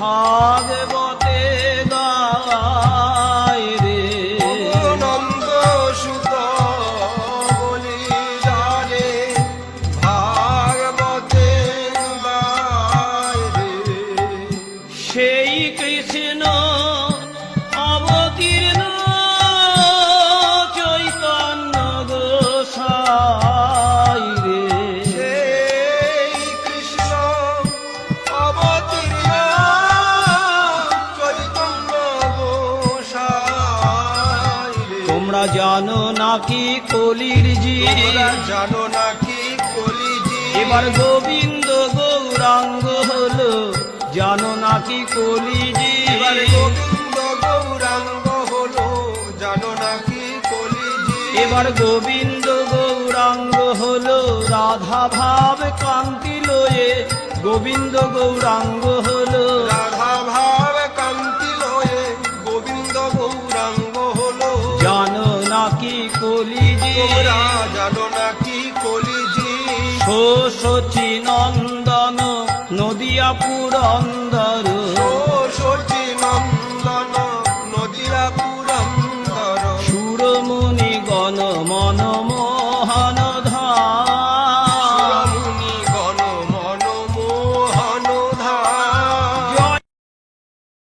ভাগবতে গায় রে। নন্দ সুত বলি রে ভাগবতে গায় রে। সেই কৃষ্ণ নাকি কলির জি তোমরা জানো নাকি কলিজি এবার গোবিন্দ গৌরাঙ্গ হলো জানো নাকি কলিজি এবার গোবিন্দ গৌরাঙ্গ হলো জানো নাকি কলিজি এবার গোবিন্দ গৌরাঙ্গ হলো রাধা ভাব কান্তি লয়ে গোবিন্দ গৌরাঙ্গ হলো। কলিজি? তোমরা জানো নাকি কলিজি? সচি নন্দন নদিয়া পুরন্দর